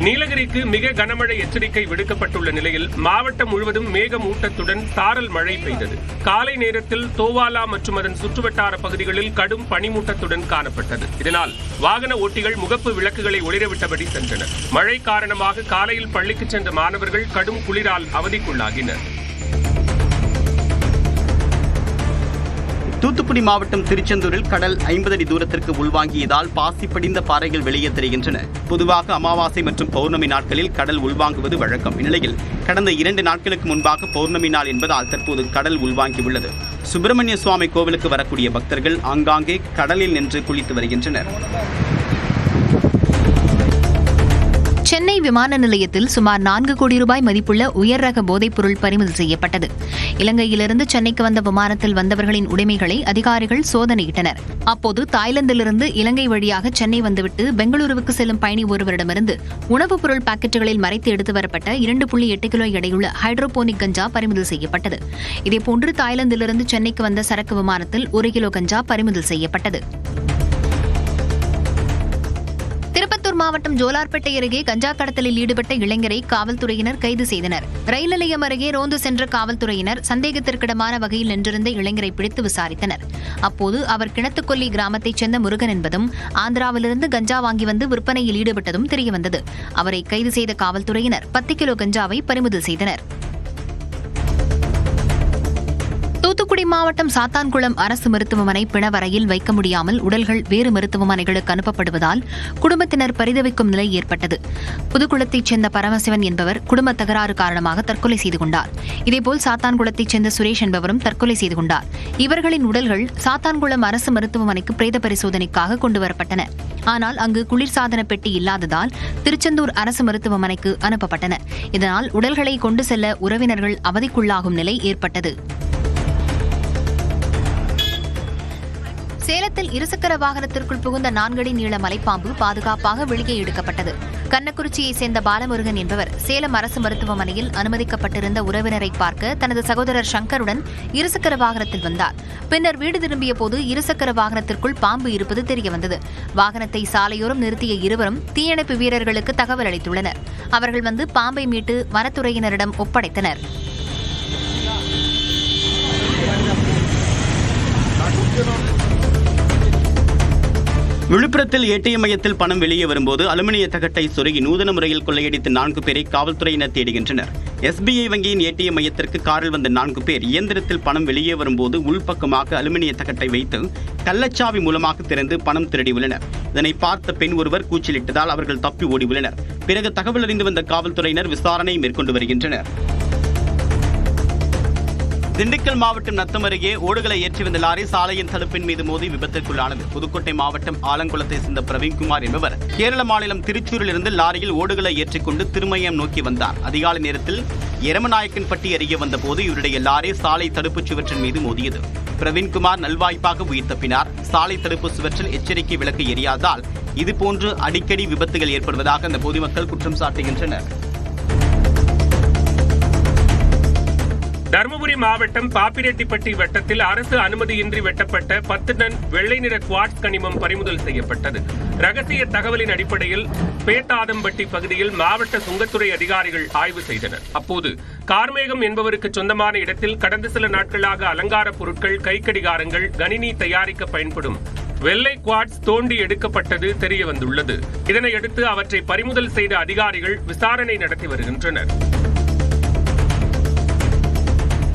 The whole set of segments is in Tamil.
நீலகிரிக்கு மிக கனமழை எச்சரிக்கை விடுக்கப்பட்டுள்ள நிலையில் மாவட்டம் முழுவதும் மேகமூட்டத்துடன் சாரல் மழை பெய்தது. காலை நேரத்தில் தோவாலா மற்றும் அதன் சுற்றுவட்டார பகுதிகளில் கடும் பனிமூட்டத்துடன் காணப்பட்டது. இதனால் வாகன ஓட்டிகள் முகப்பு விளக்குகளை ஒளிரவிட்டபடி சென்றனர். மழை காரணமாக காலையில் பள்ளிக்கு சென்ற மாணவர்கள் கடும் குளிரால் அவதிக்குள்ளாகினர். தூத்துக்குடி மாவட்டம் திருச்செந்தூரில் கடல் ஐம்பது அடி தூரத்திற்கு உள்வாங்கியதால் பாசி படிந்த பாறைகள் வெளியே தெரிகின்றன. பொதுவாக அமாவாசை மற்றும் பௌர்ணமி நாட்களில் கடல் உள்வாங்குவது வழக்கம். இந்நிலையில் கடந்த இரண்டு நாட்களுக்கு முன்பாக பௌர்ணமி நாள் என்பதால் தற்போது கடல் உள்வாங்கியுள்ளது. சுப்பிரமணிய சுவாமி கோவிலுக்கு வரக்கூடிய பக்தர்கள் ஆங்காங்கே கடலில் நின்று குளித்து வருகின்றனர். சென்னை விமான நிலையத்தில் சுமார் நான்கு கோடி ரூபாய் மதிப்புள்ள உயர் ரக போதைப் பொருள் பறிமுதல் செய்யப்பட்டது. இலங்கையிலிருந்து சென்னைக்கு வந்த விமானத்தில் வந்தவர்களின் உடைமைகளை அதிகாரிகள் சோதனையிட்டனர். அப்போது தாய்லாந்திலிருந்து இலங்கை வழியாக சென்னை வந்துவிட்டு பெங்களூருவுக்கு செல்லும் பயணி ஒருவரிடமிருந்து உணவுப் பொருள் பாக்கெட்டுகளில் மறைத்து எடுத்து வரப்பட்ட இரண்டு புள்ளி எட்டு கிலோ எடையுள்ள ஹைட்ரோபோனிக் கஞ்சா பறிமுதல் செய்யப்பட்டது. இதேபோன்று தாய்லாந்திலிருந்து சென்னைக்கு வந்த சரக்கு விமானத்தில் ஒரு கிலோ கஞ்சா பறிமுதல் செய்யப்பட்டது. மாவட்டம் ஜோலார்பேட்டை அருகே கஞ்சா கடத்தலில் ஈடுபட்ட இளைஞரை காவல்துறையினர் கைது செய்தனர். ரயில் நிலையம் அருகே ரோந்து சென்ற காவல்துறையினர் சந்தேகத்திற்கிடமான வகையில் நின்றிருந்த இளைஞரை பிடித்து விசாரித்தனர். அப்போது அவர் கிணத்துக்கொல்லி கிராமத்தைச் சேர்ந்த முருகன் என்பதும் ஆந்திராவிலிருந்து கஞ்சா வாங்கி வந்து விற்பனையில் ஈடுபட்டதும் தெரியவந்தது. அவரை கைது செய்த காவல்துறையினர் பத்து கிலோ கஞ்சாவை பறிமுதல் செய்தனர். மாவட்டம் சாத்தான்குளம் அரசு மருத்துவமனை பிணவரையில் வைக்க முடியாமல் உடல்கள் வேறு மருத்துவமனைகளுக்கு அனுப்பப்படுவதால் குடும்பத்தினர் பரிதவிக்கும் நிலை ஏற்பட்டது. புதுக்குளத்தைச் சேர்ந்த பரமசிவன் என்பவர் குடும்ப தகராறு காரணமாக தற்கொலை செய்து கொண்டார். இதேபோல் சாத்தான்குளத்தைச் சேர்ந்த சுரேஷ் என்பவரும் தற்கொலை செய்து கொண்டார். இவர்களின் உடல்கள் சாத்தான்குளம் அரசு மருத்துவமனைக்கு பிரேத பரிசோதனைக்காக கொண்டுவரப்பட்டன ஆனால் அங்கு குளிர்சாதன பெட்டி இல்லாததால் திருச்செந்தூர் அரசு மருத்துவமனைக்கு அனுப்பப்பட்டன. இதனால் உடல்களை கொண்டு செல்ல உறவினர்கள் அவதிக்குள்ளாகும் நிலை ஏற்பட்டது. சேலத்தில் இருசக்கர வாகனத்திற்குள் புகுந்த நான்கடி நீள மலைப்பாம்பு பாதுகாப்பாக வெளியே எடுக்கப்பட்டது. கண்ணக்குறிச்சியை சேர்ந்த பாலமுருகன் என்பவர் சேலம் அரசு மருத்துவமனையில் அனுமதிக்கப்பட்டிருந்த உறவினரை பார்க்க தனது சகோதரர் சங்கருடன் இருசக்கர வாகனத்தில் வந்தார். பின்னர் வீடு திரும்பிய போது இருசக்கர வாகனத்திற்குள் பாம்பு இருப்பது தெரியவந்தது. வாகனத்தை சாலையோரம் நிறுத்திய இருவரும் தீயணைப்பு வீரர்களுக்கு தகவல் அளித்துள்ளனர். அவர்கள் வந்து பாம்பை மீட்டு வனத்துறையினரிடம் ஒப்படைத்தனர். விழுப்புரத்தில் ஏடிஎம் மையத்தில் பணம் வெளியே வரும்போது அலுமினிய தகட்டை சொருகி நூதன முறையில் கொள்ளையடித்த நான்கு பேரை காவல்துறையினர் தேடுகின்றனர். எஸ்பிஐ வங்கியின் ஏடிஎம் மையத்திற்கு காரில் வந்த நான்கு பேர் இயந்திரத்தில் பணம் வெளியே வரும்போது உள்பக்கமாக அலுமினிய தகட்டை வைத்து கள்ளச்சாவி மூலமாக திறந்து பணம் திருடியுள்ளனர். இதனை பார்த்த பெண் ஒருவர் கூச்சலிட்டதால் அவர்கள் தப்பி ஓடியுள்ளனர். பிறகு தகவல் அறிந்து வந்த காவல்துறையினர் விசாரணை மேற்கொண்டு வருகின்றனர். திண்டுக்கல் மாவட்டம் நத்தம் அருகே ஓடுகளை ஏற்றி வந்த லாரி சாலையின் தடுப்பின் மீது மோதி விபத்திற்குள்ளானது புதுக்கோட்டை மாவட்டம் ஆலங்குளத்தை சேர்ந்த பிரவீன்குமார் என்பவர் கேரள மாநிலம் திருச்சூரில் இருந்து லாரியில் ஓடுகளை ஏற்றிக்கொண்டு திருமயம் நோக்கி வந்தார். அதிகாலை நேரத்தில் எரமநாயக்கன்பட்டி அருகே வந்தபோது இவருடைய லாரி சாலை தடுப்புச் சுவற்றின் மீது மோதியது. பிரவீன்குமார் நல்வாய்ப்பாக உயிர் தப்பினார். சாலை தடுப்பு சுவற்றில் எச்சரிக்கை விளக்கு எரியாதால் இதுபோன்று அடிக்கடி விபத்துகள் ஏற்படுவதாக அந்த பொதுமக்கள் குற்றம் சாட்டுகின்றனர். தருமபுரி மாவட்டம் பாப்பிரெட்டிப்பட்டி வட்டத்தில் அரசு அனுமதியின்றி வெட்டப்பட்ட பத்து டன் வெள்ளை நிற குவாட்ஸ் கனிமம் பறிமுதல் செய்யப்பட்டது. ரகசிய தகவலின் அடிப்படையில் பேத்தாதம்பட்டி பகுதியில் மாவட்ட சுங்கத்துறை அதிகாரிகள் ஆய்வு செய்தனர். அப்போது கார்மேகம் என்பவருக்கு சொந்தமான இடத்தில் கடந்த சில நாட்களாக அலங்கார பொருட்கள் கைக்கடிகாரங்கள் கணினி தயாரிக்க பயன்படும் வெள்ளை குவாட்ஸ் தோண்டி எடுக்கப்பட்டது தெரிய வந்துள்ளது இதனையடுத்து அவற்றை பறிமுதல் செய்த அதிகாரிகள் விசாரணை நடத்தி வருகின்றனர்.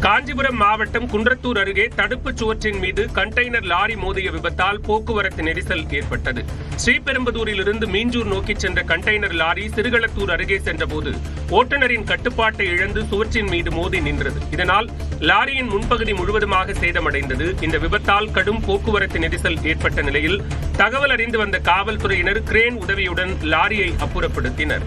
காஞ்சிபுரம் மாவட்டம் குன்றத்தூர் அருகே தடுப்புச் சுவற்றின் மீது கண்டெய்னர் லாரி மோதிய விபத்தால் போக்குவரத்து நெரிசல் ஏற்பட்டது. ஸ்ரீபெரும்புதூரிலிருந்து மீஞ்சூர் நோக்கி சென்ற கண்டெய்னர் லாரி சிறுகளத்தூர் அருகே சென்றபோது ஓட்டுநரின் கட்டுப்பாட்டை இழந்து சுவற்றின் மீது மோதி நின்றது. இதனால் லாரியின் முன்பகுதி முழுவதுமாக சேதமடைந்தது. இந்த விபத்தால் கடும் போக்குவரத்து நெரிசல் ஏற்பட்ட நிலையில் தகவல் அறிந்து வந்த காவல்துறையினர் கிரேன் உதவியுடன் லாரியை அப்புறப்படுத்தினர்.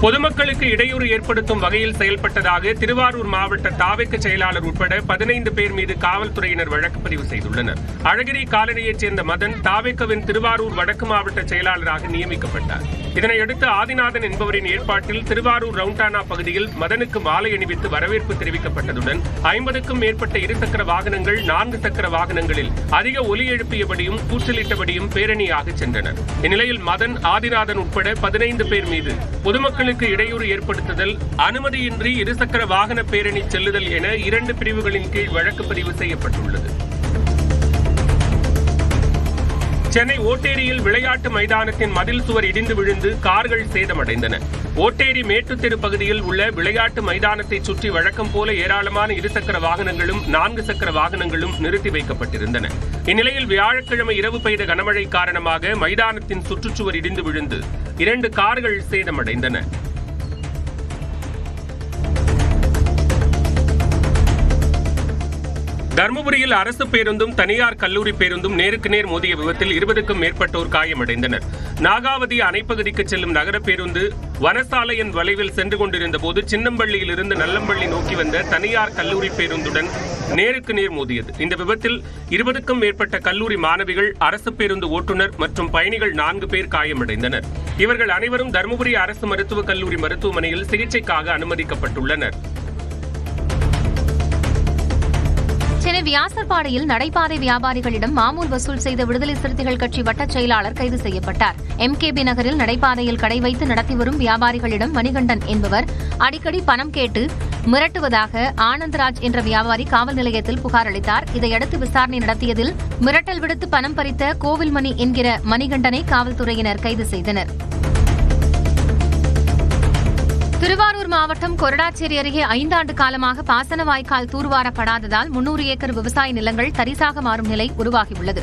பொதுமக்களுக்கு இடையூறு ஏற்படுத்தும் வகையில் செயல்பட்டதாக திருவாரூர் மாவட்ட தாவைக்கு செயலாளர் உட்பட பதினைந்து பேர் மீது காவல்துறையினர் வழக்கு பதிவு செய்துள்ளனர். அழகிரி காலனியைச் சேர்ந்த மதன் தாவேக்கவின் திருவாரூர் வடக்கு மாவட்ட செயலாளராக நியமிக்கப்பட்டார். இதனையடுத்து ஆதிநாதன் என்பவரின் ஏற்பாட்டில் திருவாரூர் ரவுண்டானா பகுதியில் மதனுக்கு மாலை அணிவித்து வரவேற்பு தெரிவிக்கப்பட்டதுடன் ஐம்பதுக்கும் மேற்பட்ட இருசக்கர வாகனங்கள் நான்கு சக்கர வாகனங்களில் அதிக ஒலி எழுப்பியபடியும் கூச்சலிட்டபடியும் பேரணியாக சென்றனர். இந்நிலையில் மதன் ஆதிநாதன் உட்பட பதினைந்து பேர் மீது பொதுமக்களுக்கு இடையூறு ஏற்படுத்துதல் அனுமதியின்றி இருசக்கர வாகன பேரணி செல்லுதல் என இரண்டு பிரிவுகளின் கீழ் வழக்கு பதிவு செய்யப்பட்டுள்ளது. சென்னை ஓட்டேரியில் விளையாட்டு மைதானத்தின் மதில் சுவர் இடிந்து விழுந்து கார்கள் சேதமடைந்தன. ஓட்டேரி மேட்டுத்தெரு பகுதியில் உள்ள விளையாட்டு மைதானத்தை சுற்றி வழக்கம் போல ஏராளமான இருசக்கர வாகனங்களும் நான்கு சக்கர வாகனங்களும் நிறுத்தி வைக்கப்பட்டிருந்தன. இந்நிலையில் வியாழக்கிழமை இரவு பெய்த கனமழை காரணமாக மைதானத்தின் சுற்றுச்சுவர் இடிந்து விழுந்து இரண்டு கார்கள் சேதமடைந்தன. தருமபுரியில் அரசு பேருந்தும் தனியார் கல்லூரி பேருந்தும் நேருக்கு நேர் மோதிய விபத்தில் இருபதுக்கும் மேற்பட்டோர் காயமடைந்தனர். நாகாவதி அணைப்பகுதிக்கு செல்லும் நகர பேருந்து வனசாலையின் வளைவில் சென்று கொண்டிருந்த போது சின்னம்பள்ளியில் இருந்து நல்லம்பள்ளி நோக்கி வந்த தனியார் கல்லூரி பேருந்துடன் நேருக்கு நேர் மோதியது. இந்த விபத்தில் இருபதுக்கும் மேற்பட்ட கல்லூரி மாணவிகள் அரசு பேருந்து ஓட்டுநர் மற்றும் பயணிகள் நான்கு பேர் காயமடைந்தனர். இவர்கள் அனைவரும் தருமபுரி அரசு மருத்துவக் கல்லூரி மருத்துவமனையில் சிகிச்சைக்காக அனுமதிக்கப்பட்டுள்ளனர். சென்னை வியாசர்பாடையில் நடைபாதை வியாபாரிகளிடம் மாமூல் வசூல் செய்த விடுதலை சிறுத்தைகள் கட்சி வட்டச் செயலாளர் கைது செய்யப்பட்டார். எம்கேபி நகரில் நடைபாதையில் கடை வைத்து நடத்தி வரும் வியாபாரிகளிடம் மணிகண்டன் என்பவர் அடிக்கடி பணம் கேட்டு மிரட்டுவதாக ஆனந்தராஜ் என்ற வியாபாரி காவல் நிலையத்தில் புகார் அளித்தார். இதையடுத்து விசாரணை நடத்தியதில் மிரட்டல் விடுத்து பணம் பறித்த கோவில்மணி என்கிற மணிகண்டனை காவல்துறையினர் கைது செய்தனர். திருவாரூர் மாவட்டம் கொரடாச்சேரி அருகே ஐந்தாண்டு காலமாக பாசன வாய்க்கால் தூர்வாரப்படாததால் முன்னூறு ஏக்கர் விவசாய நிலங்கள் தரிசாக மாறும் நிலை உருவாகியுள்ளது.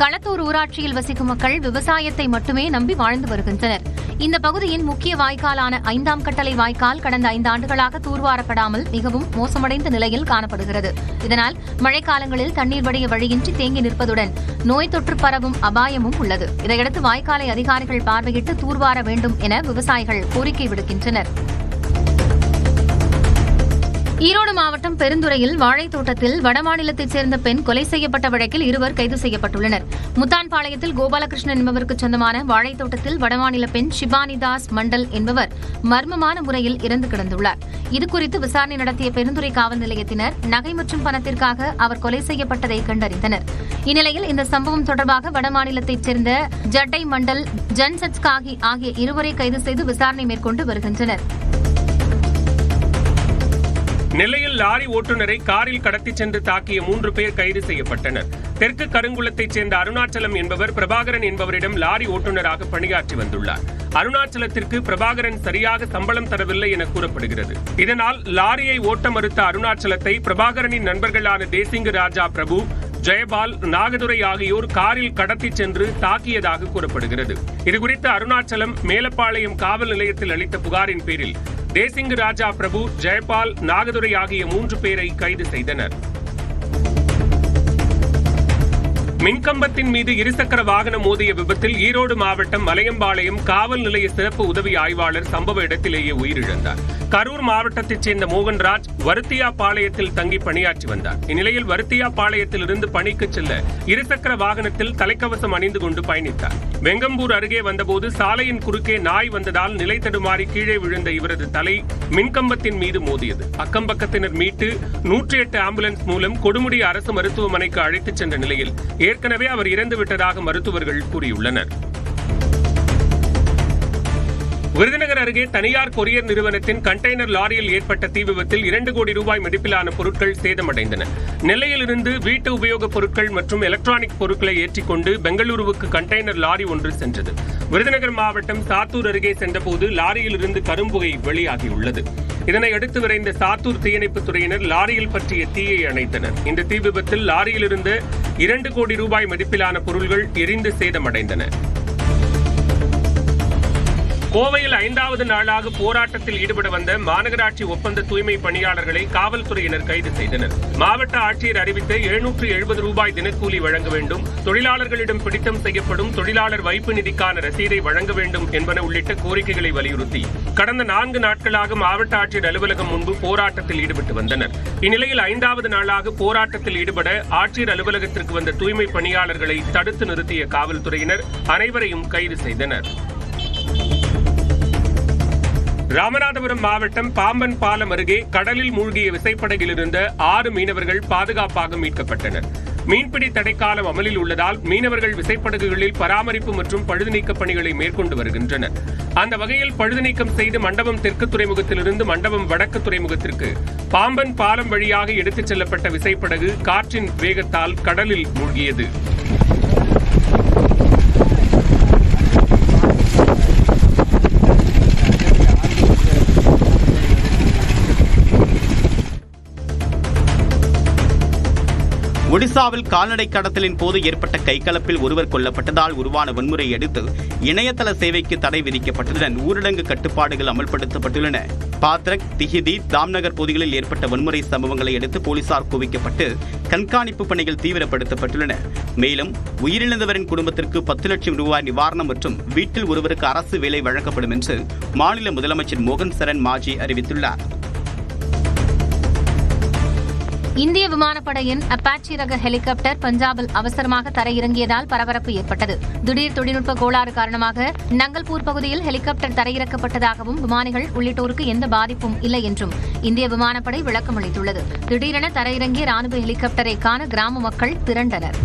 களத்தூர் ஊராட்சியில் வசிக்கும் மக்கள் விவசாயத்தை மட்டுமே நம்பி வாழ்ந்து வருகின்றனர். இந்த பகுதியின் முக்கிய வாய்க்காலான ஐந்தாம் கட்டளை வாய்க்கால் கடந்த ஐந்தாண்டுகளாக தூர்வாரப்படாமல் மிகவும் மோசமடைந்த நிலையில் காணப்படுகிறது. இதனால் மழைக்காலங்களில் தண்ணீர் வடிய வழியின்றி தேங்கி நிற்பதுடன் நோய் தொற்று பரவும் அபாயமும் உள்ளது. இதையடுத்து வாய்க்காலை அதிகாரிகள் பார்வையிட்டு தூர்வார வேண்டும் என விவசாயிகள் கோரிக்கை விடுக்கின்றனர். ஈரோடு மாவட்டம் பெருந்துறையில் வாழைத்தோட்டத்தில் வடமாநிலத்தைச் சேர்ந்த பெண் கொலை செய்யப்பட்ட வழக்கில் இருவர் கைது செய்யப்பட்டுள்ளனர். முத்தான்பாளையத்தில் கோபாலகிருஷ்ணன் என்பவருக்கு சொந்தமான வாழைத்தோட்டத்தில் வடமாநில பெண் ஷிபானி தாஸ் மண்டல் என்பவர் மர்மமான முறையில் இறந்து கிடந்துள்ளார். இதுகுறித்து விசாரணை நடத்திய பெருந்துறை காவல் நிலையத்தினர் நகை மற்றும் பணத்திற்காக அவர் கொலை செய்யப்பட்டதை கண்டறிந்தனர். இந்நிலையில் இந்த சம்பவம் தொடர்பாக வடமாநிலத்தைச் சேர்ந்த ஜட்டை மண்டல் ஜன்சட்ஸ் ஆகிய இருவரை கைது செய்து விசாரணை மேற்கொண்டு வருகின்றனர். நெல்லையில் லாரி ஓட்டுநரை காரில் கடத்திச் சென்று தாக்கிய மூன்று பேர் கைது செய்யப்பட்டனர். தெற்கு கருங்குளத்தைச் சேர்ந்த அருணாச்சலம் என்பவர் பிரபாகரன் என்பவரிடம் லாரி ஓட்டுநராக பணியாற்றி வந்துள்ளார். அருணாச்சலத்திற்கு பிரபாகரன் சரியாக சம்பளம் தரவில்லை என கூறப்படுகிறது. இதனால் லாரியை ஓட்ட மறுத்த அருணாச்சலத்தை பிரபாகரனின் நண்பர்களான தேசிங்கு ராஜா பிரபு ஜெயபால் நாகதுரை ஆகியோர் காரில் கடத்திச் சென்று தாக்கியதாக கூறப்படுகிறது. இதுகுறித்து அருணாச்சலம் மேலப்பாளையம் காவல் நிலையத்தில் அளித்த புகாரின் பேரில் தேசிங்கு ராஜா பிரபு ஜெயபால் நாகதுரை ஆகிய மூன்று பேரை கைது செய்தனர். மின்கம்பத்தின் மீது இருசக்கர வாகனம் மோதிய விபத்தில் ஈரோடு மாவட்டம் மலையம்பாளையம் காவல் நிலைய சிறப்பு உதவி ஆய்வாளர் சம்பவ இடத்திலேயே உயிரிழந்தார். கரூர் மாவட்டத்தைச் சேர்ந்த மோகன்ராஜ் வருத்தியா பாளையத்தில் தங்கி பணியாற்றி வந்தார். இந்நிலையில் வருத்தியா பாளையத்திலிருந்து பணிக்கு செல்ல இருசக்கர வாகனத்தில் தலைக்கவசம் அணிந்து கொண்டு பயணித்தார். வெங்கம்பூர் அருகே வந்தபோது சாலையின் குறுக்கே நாய் வந்ததால் நிலை தடுமாறி கீழே விழுந்த இவரது தலை மின்கம்பத்தின் மீது மோதியது. அக்கம்பக்கத்தினர் மீட்டு நூற்றி எட்டு ஆம்புலன்ஸ் மூலம் கொடுமுடி அரசு மருத்துவமனைக்கு அழைத்துச் சென்ற நிலையில் ஏற்கனவே அவர் இறந்து விட்டதாக மருத்துவர்கள் கூறியுள்ளனர். விருதுநகர் அருகே தனியார் கொரியர் நிறுவனத்தின் கண்டெய்னர் லாரியில் ஏற்பட்ட தீ விபத்தில் இரண்டு கோடி ரூபாய் மதிப்பிலான பொருட்கள் சேதமடைந்தன. நெல்லையிலிருந்து வீட்டு உபயோகப் பொருட்கள் மற்றும் எலக்ட்ரானிக் பொருட்களை ஏற்றிக்கொண்டு பெங்களூருவுக்கு கண்டெய்னர் லாரி ஒன்று சென்றது. விருதுநகர் மாவட்டம் சாத்தூர் அருகே சென்றபோது லாரியிலிருந்து கரும்புகை வெளியாகியுள்ளது. இதனை அடுத்து விரைந்த சாத்தூர் தீயணைப்புத் துறையினர் லாரியில் பற்றிய தீயை அணைத்தனர். இந்த தீ விபத்தில் லாரியிலிருந்து இரண்டு கோடி ரூபாய் மதிப்பிலான பொருள்கள் எரிந்து சேதமடைந்தன. கோவையில் ஐந்தாவது நாளாக போராட்டத்தில் ஈடுபட வந்த மாநகராட்சி ஒப்பந்த தூய்மை பணியாளர்களை காவல்துறையினர் கைது செய்தனர். மாவட்ட ஆட்சியர் அறிவித்த எழுநூற்று எழுபது ரூபாய் தினக்கூலி வழங்க வேண்டும் தொழிலாளர்களிடம் பிடித்தம் செய்யப்படும் தொழிலாளர் வைப்பு நிதிக்கான ரசீதை வழங்க வேண்டும் என்பன உள்ளிட்ட கோரிக்கைகளை வலியுறுத்தி கடந்த நான்கு நாட்களாக மாவட்ட ஆட்சியர் அலுவலகம் முன்பு போராட்டத்தில் ஈடுபட்டு வந்தனர். இந்நிலையில் ஐந்தாவது நாளாக போராட்டத்தில் ஈடுபட ஆட்சியர் அலுவலகத்திற்கு வந்த தூய்மை பணியாளர்களை தடுத்து நிறுத்திய காவல்துறையினர் அனைவரையும் கைது செய்தனர். ராமநாதபுரம் மாவட்டம் பாம்பன் பாலம் அருகே கடலில் மூழ்கிய விசைப்படகில் இருந்த ஆறு மீனவர்கள் பாதுகாப்பாக மீட்கப்பட்டனர். மீன்பிடி தடைக்காலம் அமலில் உள்ளதால் மீனவர்கள் விசைப்படகுகளில் பராமரிப்பு மற்றும் பழுதுநீக்க பணிகளை மேற்கொண்டு வருகின்றனர். அந்த வகையில் பழுதுநீக்கம் செய்து மண்டபம் தெற்கு துறைமுகத்திலிருந்து மண்டபம் வடக்கு துறைமுகத்திற்கு பாம்பன் பாலம் வழியாக எடுத்துச் செல்லப்பட்ட விசைப்படகு காற்றின் வேகத்தால் கடலில் மூழ்கியது. ஒடிசாவில் கால்நடை கடத்தலின் போது ஏற்பட்ட கைகலப்பில் ஒருவர் கொல்லப்பட்டதால் உருவான வன்முறையை அடுத்து இணையதள சேவைக்கு தடை விதிக்கப்பட்டதுடன் ஊரடங்கு கட்டுப்பாடுகள் அமல்படுத்தப்பட்டுள்ளன. பாத்ரக் திகிதி தாம்நகர் பகுதிகளில் ஏற்பட்ட வன்முறை சம்பவங்களை அடுத்து போலீசார் குவிக்கப்பட்டு கண்காணிப்பு பணிகள் தீவிரப்படுத்தப்பட்டுள்ளன. மேலும் உயிரிழந்தவரின் குடும்பத்திற்கு பத்து லட்சம் ரூபாய் நிவாரணம் மற்றும் வீட்டில் ஒருவருக்கு அரசு வேலை வழங்கப்படும் என்று மாநில முதலமைச்சர் மோகன் சரண் மாஜி அறிவித்துள்ளார். இந்திய விமானப்படையின் அப்பாச்சி ரக ஹெலிகாப்டர் பஞ்சாபில் அவசரமாக தரையிறங்கியதால் பரபரப்பு ஏற்பட்டது. திடீர் தொழில்நுட்ப கோளாறு காரணமாக நங்கல்பூர் பகுதியில் ஹெலிகாப்டர் தரையிறக்கப்பட்டதாகவும் விமானிகள் உள்ளிட்டோருக்கு எந்த பாதிப்பும் இல்லை என்றும் இந்திய விமானப்படை விளக்கம் அளித்துள்ளது திடீரென தரையிறங்கிய ராணுவ ஹெலிகாப்டரை காண கிராம மக்கள் திரண்டனர்.